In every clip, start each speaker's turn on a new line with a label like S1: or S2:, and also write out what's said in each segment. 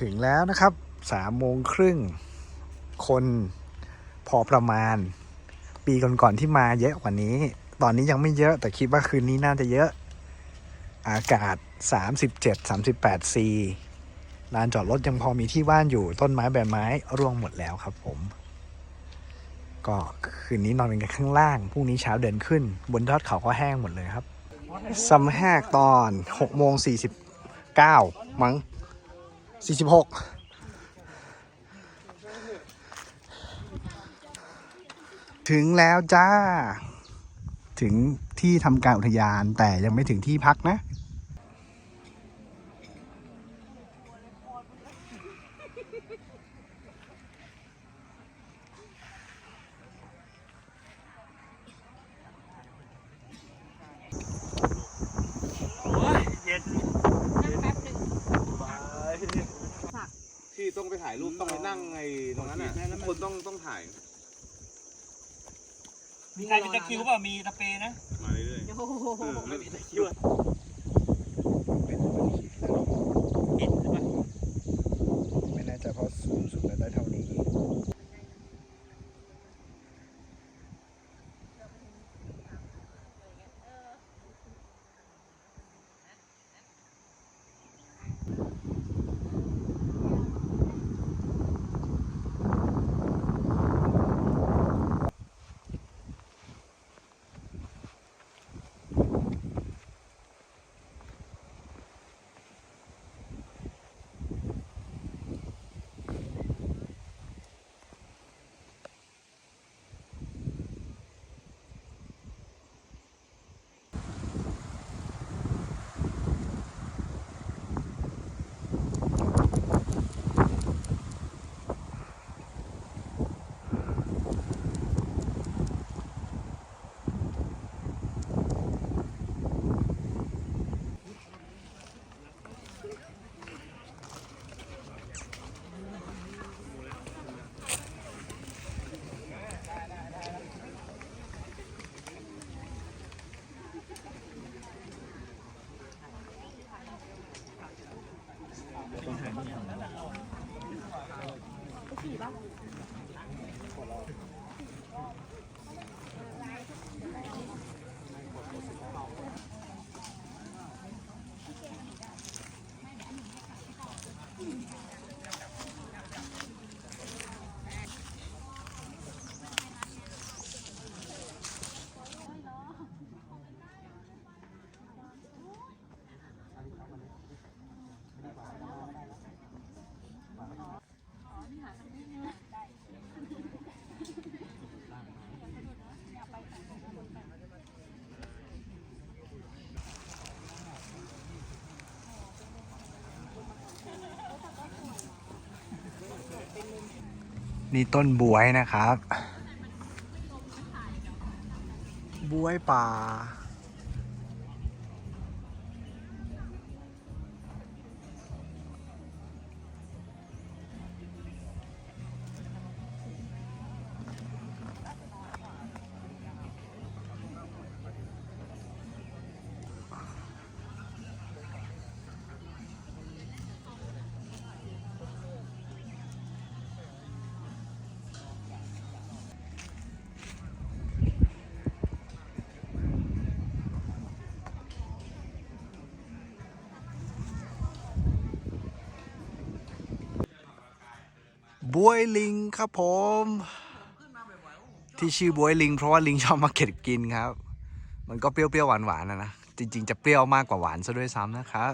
S1: ถึงแล้วนะครับสามโมงครึ่งคนพอประมาณ ปีก่อนๆที่มาเยอะกว่านี้ ตอนนี้ยังไม่เยอะแต่คิดว่าคืนนี้น่าจะเยอะ อากาศ 37 38 C ลานจอดรถยังพอมีที่ว่างอยู่ต้นไม้ใบไม้ร่วงหมดแล้วครับผม ก็คืนนี้นอนกันข้างล่างพรุ่งนี้เช้าเดินขึ้น บนยอดเขาก็แห้งหมดเลยครับซัมแหกตอน6โมง49 มั้ง 46ถึงแล้วจ้า ถึงที่ทำการอุทยานแต่ยังไม่ถึงที่พักนะ
S2: ต้องไปถ่ายรูปต้องไปนั่งไอ้ตรงนั้นน่ะทุกคนต้องต้องถ่าย
S3: มีใครมีตะคริวเปล่ามีตะเปนะ
S2: มาเรื่อย
S3: โอ้โหไม่มีตะคริว
S1: นี่ต้นบวยนะครับ บวยป่า บวยลิงครับผม ที่ชื่อบวยลิง เพราะว่าลิงชอบมาเก็บกินครับ มันก็เปรี้ยวๆหวานๆนะนะจริง ๆ จะเปรี้ยวมากกว่าหวานซะด้วยซ้ำนะครับ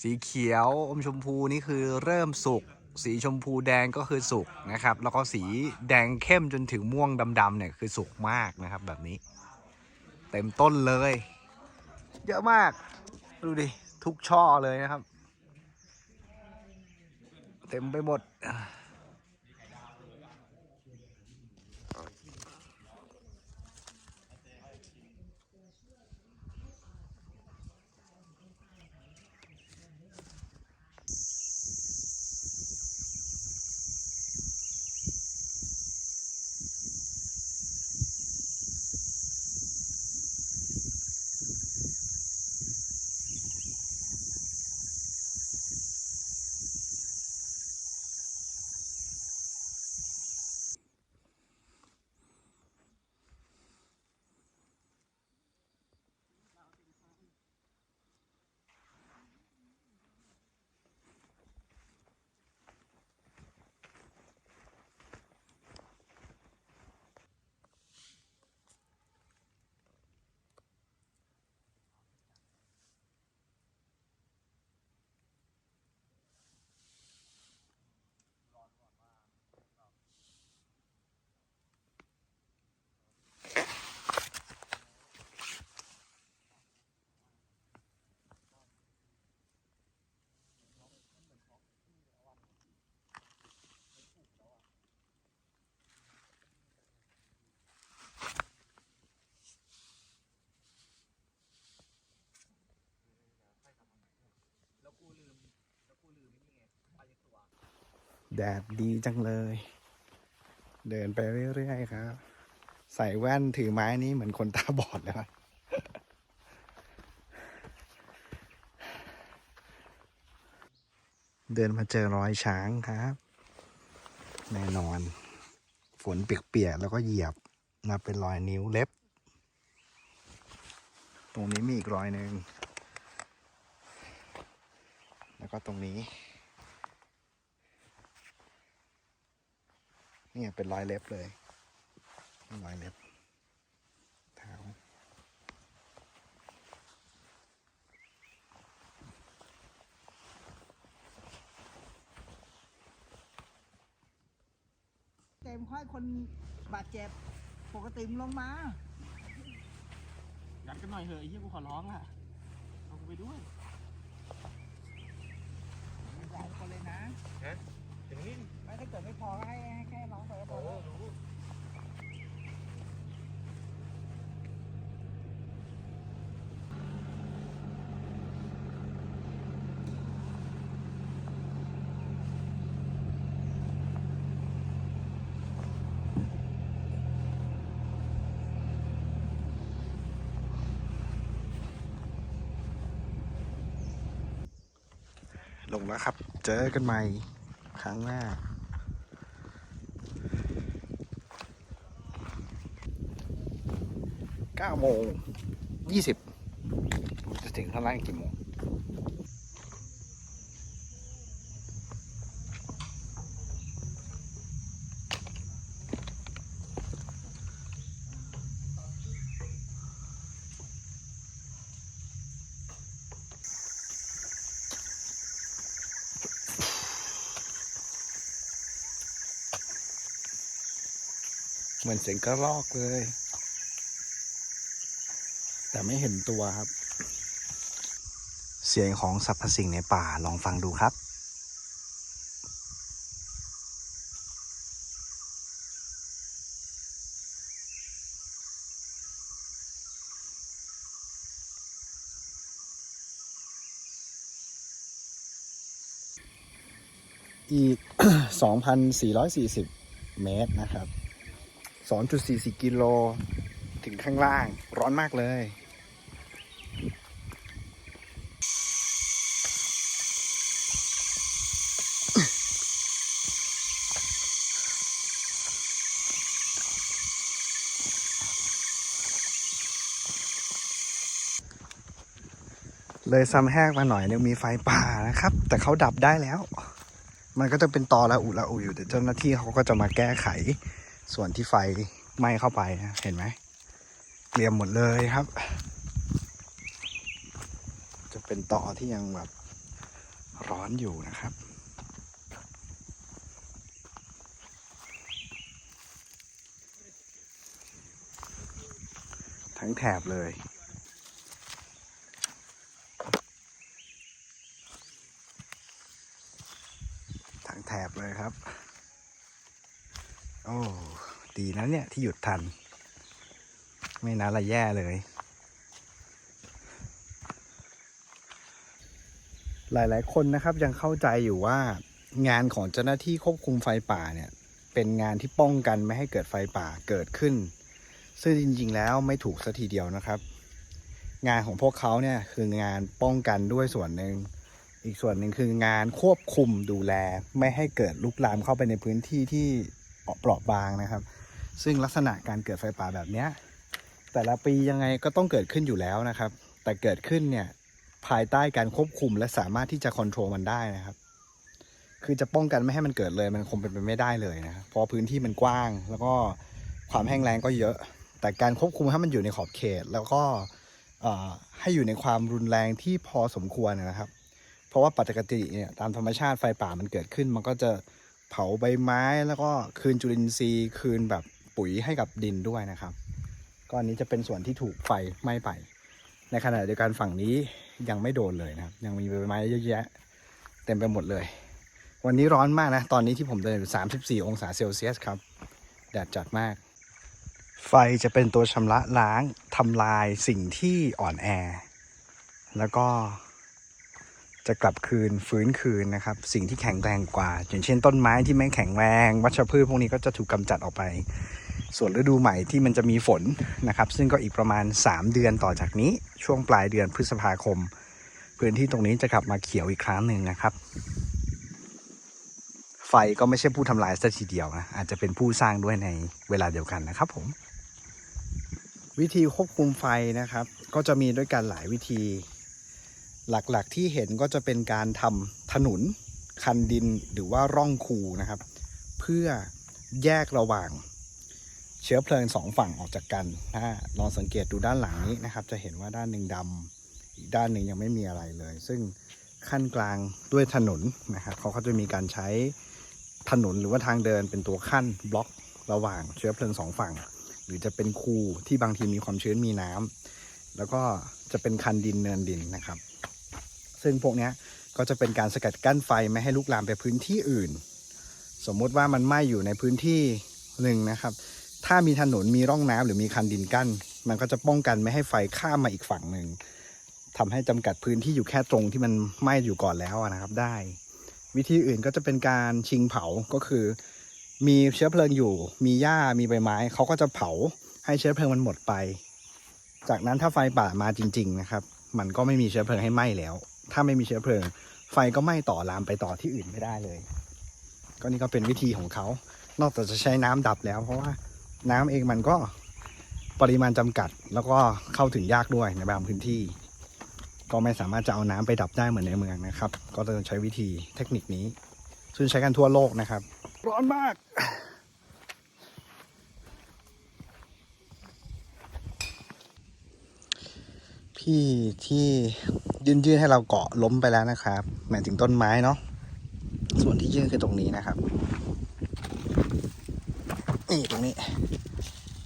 S1: สีเขียวอมชมพูนี่คือเริ่มสุกสีชมพูแดงก็คือสุกนะครับ แล้วก็สีแดงเข้มจนถึงม่วงดำๆเนี่ยคือสุกมากนะครับแบบนี้ เต็มต้นเลย เยอะมาก ดูดิ ทุกช่อเลยนะครับ tới 11 แดดดีจังเลย เดินไปเรื่อยๆครับ ใส่แว่นถือไม้นี้เหมือนคนตาบอดแล้วเดินมาเจอรอยช้างครับ แน่นอน ฝนเปียกๆแล้วก็เหยียบนะเป็นรอยนิ้วเล็บ ตรงนี้มีอีกรอยหนึ่งแล้วก็ตรงนี้ เนี่ยเป็นรอยเล็บเลยรอยเล็บเท้า
S4: เต็มค่อยคนบาดเจ็บปกติมงลงมา
S3: ยัดกันหน่อยเถอะไอ้เหี้ยกูขอร้องอะ เอากูไปด้วย
S4: หลายคนเลยนะ
S3: ถึงนี่
S4: ไม่ถ้าเกิดไม่พอก็ให้ให้แค่น้องไปก็พอแล้ว
S1: ลงแล้วครับ เจอกันใหม่ครั้งหน้าเก้าโมงยี่สิบจะถึงข้างล่างกี่โมง มือนเสียงกระรอกเลย แต่ไม่เห็นตัวครับ เสียงของสรรพสิ่งในป่าลองฟังดูครับอีก 2,440 เมตรนะครับ 2.44 กิโล ถึงข้างล่าง ร้อนมากเลย เลยซ้ำแห้งมาหน่อยนึงมีไฟป่านะครับ แต่เขาดับได้แล้ว มันก็จะเป็นตอละอุละอุอยู่แต่เจ้าหน้าที่เขาก็จะมาแก้ไข ส่วนที่ไฟไหม้เข้าไปนะเห็นไหมเกลียมหมดเลยครับ จะเป็นต่อที่ยังแบบร้อนอยู่นะครับทั้งแถบเลย ทั้งแถบเลยครับ โอ้ ดีนะเนี่ยที่หยุดทัน ไม่น่าละแย่เลย หลายๆ คนนะครับยังเข้าใจอยู่ว่างานของเจ้าหน้าที่ควบคุมไฟป่าเนี่ย เป็นงานที่ป้องกันไม่ให้เกิดไฟป่าเกิดขึ้น ซึ่งจริงๆแล้วไม่ถูกสัทีเดียวนะครับ งานของพวกเขาเนี่ยคืองานป้องกันด้วยส่วนหนึ่งอีกส่วนหนึ่งคืองานควบคุมดูแล ไม่ให้เกิดลุกลามเข้าไปในพื้นที่ที่เปราะบางนะครับ ซึ่งลักษณะการเกิดไฟป่าแบบนี้แต่ละปียังไงก็ต้องเกิดขึ้นอยู่แล้วนะครับ แต่เกิดขึ้นเนี่ยภายใต้การควบคุมและสามารถที่จะควบคุมมันได้นะครับ คือจะป้องกันไม่ให้มันเกิดเลย มันคงเป็นไปไม่ได้เลยนะเพราะพื้นที่มันกว้าง แล้วก็ความแห้งแล้งก็เยอะ แต่การควบคุมให้มันอยู่ในขอบเขต แล้วก็ให้อยู่ในความรุนแรงที่พอสมควรนะครับ เพราะว่าปกติเนี่ยตามธรรมชาติไฟป่ามันเกิดขึ้น มันก็จะเผาใบไม้แล้วก็คืนจุลินทรีย์คืนแบบ ปุ๋ยให้กับดินด้วยนะครับก็อันนี้จะเป็นส่วนที่ถูกไฟไหม้ไป ในขณะเดียวกันฝั่งนี้ยังไม่โดนเลยนะครับ ยังมีใบไม้เยอะแยะ เต็มไปหมดเลย วันนี้ร้อนมากนะ ตอนนี้ที่ผมเดินอยู่ 34 องศาเซลเซียสครับ แดดจัดมาก ไฟจะเป็นตัวชำระล้างทำลายสิ่งที่อ่อนแอ แล้วก็จะกลับคืนฟื้นคืนนะครับ สิ่งที่แข็งแรงกว่า อย่างเช่นต้นไม้ที่ไม่แข็งแรง วัชพืชพวกนี้ก็จะถูกกำจัดออกไป ส่วนฤดูใหม่ที่มันจะมีฝนนะครับ ซึ่งก็อีกประมาณ 3 เดือนต่อจากนี้ช่วงปลายเดือนพฤษภาคม พื้นที่ตรงนี้จะกลับมาเขียวอีกครั้งหนึ่งนะครับ ไฟก็ไม่ใช่ผู้ทำลายซะทีเดียวนะอาจจะเป็นผู้สร้างด้วยในเวลาเดียวกันนะครับผม วิธีควบคุมไฟนะครับ ก็จะมีด้วยกันหลายวิธี หลักๆที่เห็นก็จะเป็นการทำถนนคันดินหรือว่าร่องคูนะครับ เพื่อแยกระหว่าง เชื้อเพลิงสองฝั่งออกจากกัน ถ้าลองสังเกตดูด้านหลังนี้นะครับ จะเห็นว่าด้านหนึ่งดำอีกด้านหนึ่งยังไม่มีอะไรเลย ซึ่งขั้นกลางด้วยถนนนะครับเขาก็จะมีการใช้ถนนหรือว่าทางเดินเป็นตัวขั้นบล็อกระหว่างเชื้อเพลิงสองฝั่ง หรือจะเป็นคูที่บางทีมีความชื้นมีน้ำแล้วก็จะเป็นคันดินเนินดินนะครับ ซึ่งพวกนี้ก็จะเป็นการสกัดกั้นไฟไม่ให้ลุกลามไปพื้นที่อื่น สมมุติว่ามันไหม้อยู่ในพื้นที่หนึ่งนะครับ ถ้ามีถนนมีร่องน้ำหรือมีคันดินกั้น มันก็จะป้องกันไม่ให้ไฟข้ามมาอีกฝั่งหนึ่งทำให้จำกัดพื้นที่อยู่แค่ตรงที่มันไหม้อยู่ก่อนแล้วนะครับ ได้ วิธีอื่นก็จะเป็นการชิงเผาก็คือ มีเชื้อเพลิงอยู่ มีหญ้ามีใบไม้เขาก็จะเผาให้เชื้อเพลิงมันหมดไป จากนั้นถ้าไฟป่ามาจริง ๆ นะครับ มันก็ไม่มีเชื้อเพลิงให้ไหม้แล้ว ถ้าไม่มีเชื้อเพลิง ไฟก็ไหม้ต่อลามไปต่อที่อื่นไม่ได้เลย ก็นี่ก็เป็นวิธีของเขานอกจากจะใช้น้ำดับแล้วเพราะว่า น้ำเองมันก็ปริมาณจำกัด แล้วก็เข้าถึงยากด้วยในบางพื้นที่ ก็ไม่สามารถจะเอาน้ำไปดับได้เหมือนในเมืองนะครับ ก็ต้องใช้วิธีเทคนิคนี้ ซึ่งใช้กันทั่วโลกนะครับ ร้อนมากพี่ที่ยื่นยื่นให้เราเกาะล้มไปแล้วนะครับหมายถึงต้นไม้เนาะส่วนที่ยื่นคือตรงนี้นะครับ นี่ตรงนี้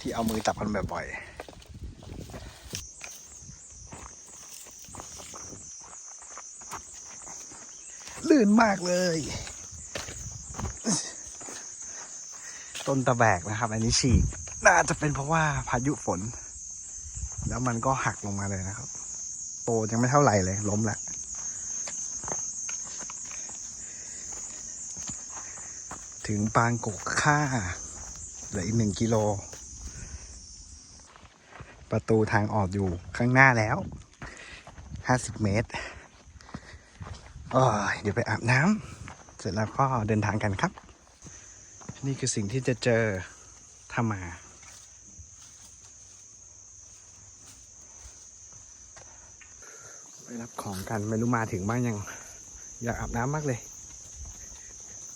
S1: ที่เอามือจับกันบ่อยๆลื่นมากเลย ต้นตะแบกนะครับ อันนี้ฉีก น่าจะเป็นเพราะว่าพายุฝน แล้วมันก็หักลงมาเลยนะครับ โตยังไม่เท่าไหร่เลย ล้มละถึงปางกกค่า เหลืออีกหนึ่งกิโล ประตูทางออกอยู่ข้างหน้าแล้วห้าสิบเมตรเดี๋ยวไปอาบน้ำเสร็จแล้วก็เดินทางกันครับ นี่คือสิ่งที่จะเจอถ้ามา ไปรับของกันไม่รู้มาถึงบ้างยัง อยากอาบน้ำมากเลย